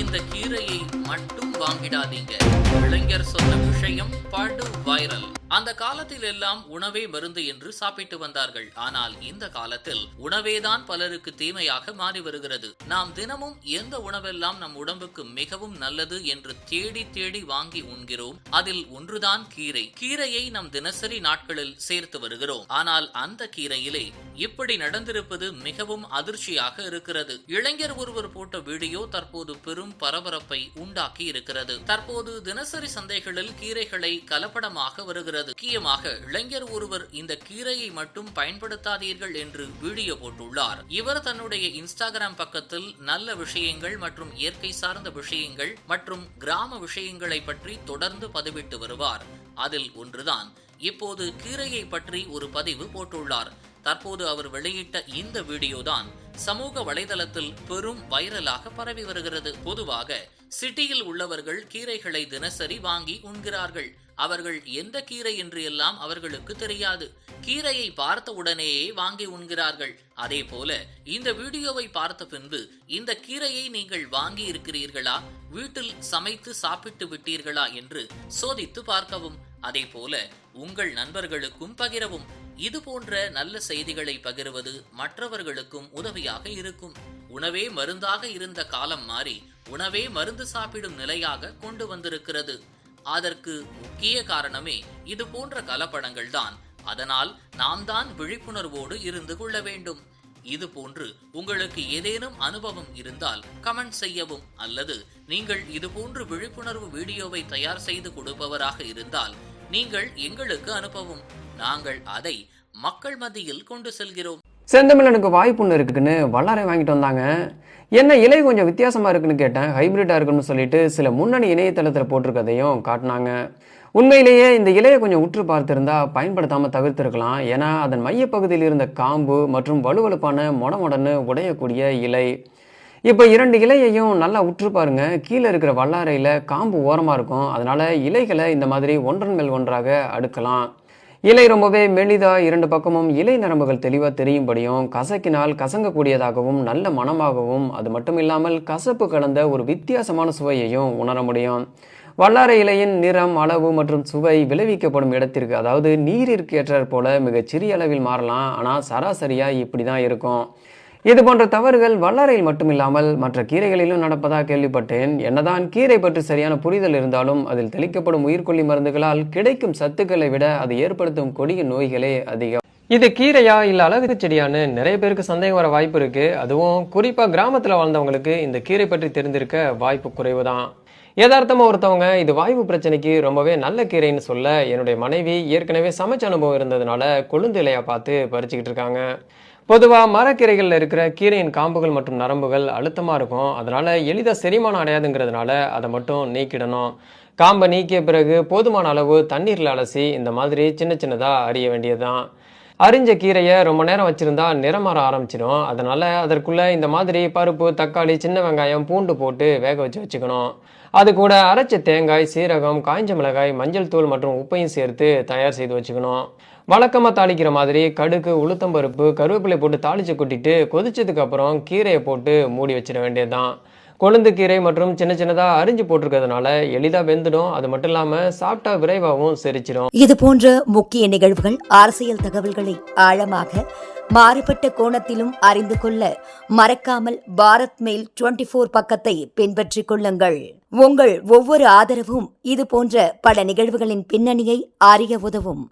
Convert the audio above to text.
இந்த கீரையை மட்டும் வாங்கிடாதீங்க. இளைஞர் சொன்ன விஷயம் படு வைரல். அந்த காலத்தில் எல்லாம் உணவே மருந்து என்று சாப்பிட்டு வந்தார்கள். ஆனால் இந்த காலத்தில் உணவேதான் பலருக்கு தீமையாக மாறி வருகிறது. நாம் தினமும் எந்த உணவெல்லாம் நம் உடம்புக்கு மிகவும் நல்லது என்று தேடி தேடி வாங்கி உண்கிறோம் அதில் ஒன்றுதான் கீரை. கீரையை நம் தினசரி நாட்களில் சேர்த்து வருகிறோம். ஆனால் அந்த கீரையிலே இப்படி நடந்திருப்பது மிகவும் அதிர்ச்சியாக இருக்கிறது. இளைஞர் ஒருவர் போட்ட வீடியோ தற்போது பெரும் பரபரப்பை உண்டாக்கி இருக்கிறது. வருகிறது. தற்போது தினசரி சந்தைகளில் கீரைகளை கலப்படமாக வருகிறது. முக்கியமாக இளைஞர் ஒருவர் இந்த கீரையை மட்டும் பயன்படுத்தாதீர்கள் என்று வீடியோ போட்டுள்ளார். இவர் தன்னுடைய இன்ஸ்டாகிராம் பக்கத்தில் நல்ல விஷயங்கள் மற்றும் இயற்கை சார்ந்த விஷயங்கள் மற்றும் கிராம விஷயங்களை பற்றி தொடர்ந்து பதிவிட்டு வருவார். அதில் ஒன்றுதான். இப்போது கீரையை பற்றி ஒரு பதிவு போட்டுள்ளார். தற்போது அவர் வெளியிட்ட இந்த வீடியோ தான் சமூக வலைதளத்தில் பெரும் வைரலாக பரவி வருகிறது. பொதுவாக சிட்டியில் உள்ளவர்கள் கீரைகளை தினசரி வாங்கி உண்கிறார்கள். அவர்கள் எந்த கீரை என்று எல்லாம் அவர்களுக்கு தெரியாது. கீரையை பார்த்த உடனேயே வாங்கி உண்கிறார்கள். அதே போல இந்த வீடியோவை பார்த்த பின்பு இந்த கீரையை நீங்கள் வாங்கி இருக்கிறீர்களா? வீட்டில் சமைத்து சாப்பிட்டு விட்டீர்களா? என்று சோதித்து பார்க்கவும். அதே போல உங்கள் நண்பர்களுக்கும் பகிரவும். இது போன்ற நல்ல செய்திகளை பகிர்வது மற்றவர்களுக்கும் உதவியாக இருக்கும். உணவே மருந்தாக இருந்த காலம் மாறி உணவே மருந்து சாப்பிடும் நிலையாக கொண்டு வந்திருக்கிறது. அதற்கு முக்கிய காரணமே இது போன்ற கலப்படங்கள் தான். அதனால் நாம் தான் விழிப்புணர்வோடு இருந்து கொள்ள வேண்டும். இது போன்று உங்களுக்கு ஏதேனும் அனுபவம் இருந்தால் கமெண்ட் செய்யவும். அல்லது நீங்கள் இது போன்று விழிப்புணர்வு வீடியோவை தயார் செய்து கொடுப்பவராக இருந்தால் நீங்கள் எங்களுக்கு அனுப்பவும். நாங்கள் அதை மக்கள் மத்தியில் கொண்டு செல்கிறோம். செந்தமிழனுக்கு வாய்ப்புன்னு இருக்குன்னு வல்லாரை வாங்கிட்டு வந்தாங்க. என்ன இலை கொஞ்சம் வித்தியாசமாக இருக்குன்னு கேட்டேன். ஹைபிரிட்டாக இருக்குன்னு சொல்லிட்டு சில முன்னணி இணையதளத்தில் போட்டிருக்கதையும் காட்டினாங்க. உண்மையிலேயே இந்த இலையை கொஞ்சம் உற்று பார்த்திருந்தா பயன்படுத்தாமல் தவிர்த்திருக்கலாம். ஏன்னா அதன் மையப்பகுதியில் இருந்த காம்பு மற்றும் வலுவலுப்பான மொடமொடன்னு உடையக்கூடிய இலை. இப்போ இரண்டு இலையையும் நல்லா உற்று பாருங்க. கீழே இருக்கிற வல்லாரையில் காம்பு ஓரமாக இருக்கும். அதனால இலைகளை இந்த மாதிரி ஒன்றன் மேல் ஒன்றாக அடுக்கலாம். இலை ரொம்பவே மெலிதாக இரண்டு பக்கமும் இலை நரம்புகள் தெளிவாக தெரியும்படியும் கசக்கினால் கசங்கக்கூடியதாகவும் நல்ல மணமாகவும் அது மட்டும் இல்லாமல் கசப்பு கலந்த ஒரு வித்தியாசமான சுவையையும் உணர முடியும். வல்லாரை இலையின் நிறம் அளவு மற்றும் சுவை விளைவிக்கப்படும் இடத்திற்கு அதாவது நீரிற்கு ஏற்றாற் போல மிகச் சிறிய அளவில் மாறலாம். ஆனால் சராசரியாக இப்படி தான் இருக்கும். இது போன்ற தவறுகள் வல்லாரையில் மட்டுமில்லாமல் மற்ற கீரைகளிலும் நடப்பதாக கேள்விப்பட்டேன். என்னதான் கீரை பற்றி சரியான புரிதல் இருந்தாலும் அதில் தெளிக்கப்படும் உயிர்கொல்லி மருந்துகளால் கிடைக்கும் சத்துக்களை விட அது ஏற்படுத்தும் கொடிய நோய்களே அதிகம். இது கீரையா இல்ல அழகு செடியான்னு நிறைய பேருக்கு சந்தேகம் வர வாய்ப்பு இருக்கு. அதுவும் குறிப்பா கிராமத்துல வாழ்ந்தவங்களுக்கு இந்த கீரை பற்றி தெரிந்திருக்க வாய்ப்பு குறைவு தான் யதார்த்தமா ஒருத்தவங்க இது வாய்வு பிரச்சனைக்கு ரொம்பவே நல்ல கீரைன்னு சொல்ல என்னுடைய மனைவி ஏற்கனவே சமைச்ச அனுபவம் இருந்ததுனால கொழுந்து இலையா பார்த்து பறிச்சுக்கிட்டு இருக்காங்க. பொதுவாக மரக்கீரைகளில் இருக்கிற கீரையின் காம்புகள் மற்றும் நரம்புகள் அழுத்தமாக இருக்கும். அதனால் எளிதாக செரிமானம் அடையாதுங்கிறதுனால அதை மட்டும் நீக்கிடணும். காம்பை நீக்கிய பிறகு போதுமான அளவு தண்ணீரில் அலசி இந்த மாதிரி சின்ன சின்னதாக அறிய வேண்டியதுதான். அரிஞ்ச கீரையை ரொம்ப நேரம் வச்சுருந்தா நிறம் மாற ஆரம்பிச்சிடும். அதனால் அதற்குள்ளே இந்த மாதிரி பருப்பு தக்காளி சின்ன வெங்காயம் பூண்டு போட்டு வேக வச்சு வச்சுக்கணும். அது கூட அரைச்ச தேங்காய் சீரகம் காய்ஞ்ச மிளகாய் மஞ்சள் தூள் மற்றும் உப்பையும் சேர்த்து தயார் செய்து வச்சுக்கணும். வழக்கமாக தாளிக்கிற மாதிரி கடுகு உளுத்தம்பருப்பு கருவேப்பிலை போட்டு தாளிச்சு கொட்டிட்டு கொதிச்சதுக்கப்புறம் கீரையை போட்டு மூடி வச்சிட வேண்டியதுதான். கொழுந்து கீரை மற்றும் சின்ன சின்னதாக அரிஞ்சு போட்டிருக்கிறதுனால எளிதாக வெந்துடும். அது மட்டும் இல்லாமல் சாப்பிட்டா விரைவாகவும் செரிச்சிடும். இது போன்ற முக்கிய நிகழ்வுகள் அரசியல் தகவல்களை ஆழமாக மாறுபட்ட கோணத்திலும் அறிந்து கொள்ள மறக்காமல் பாரத் மெயில் டுவெண்டி போர் பக்கத்தை பின்பற்றிக் கொள்ளுங்கள். உங்கள் ஒவ்வொரு ஆதரவும் இது போன்ற பல நிகழ்வுகளின் பின்னணியை அறிய உதவும்.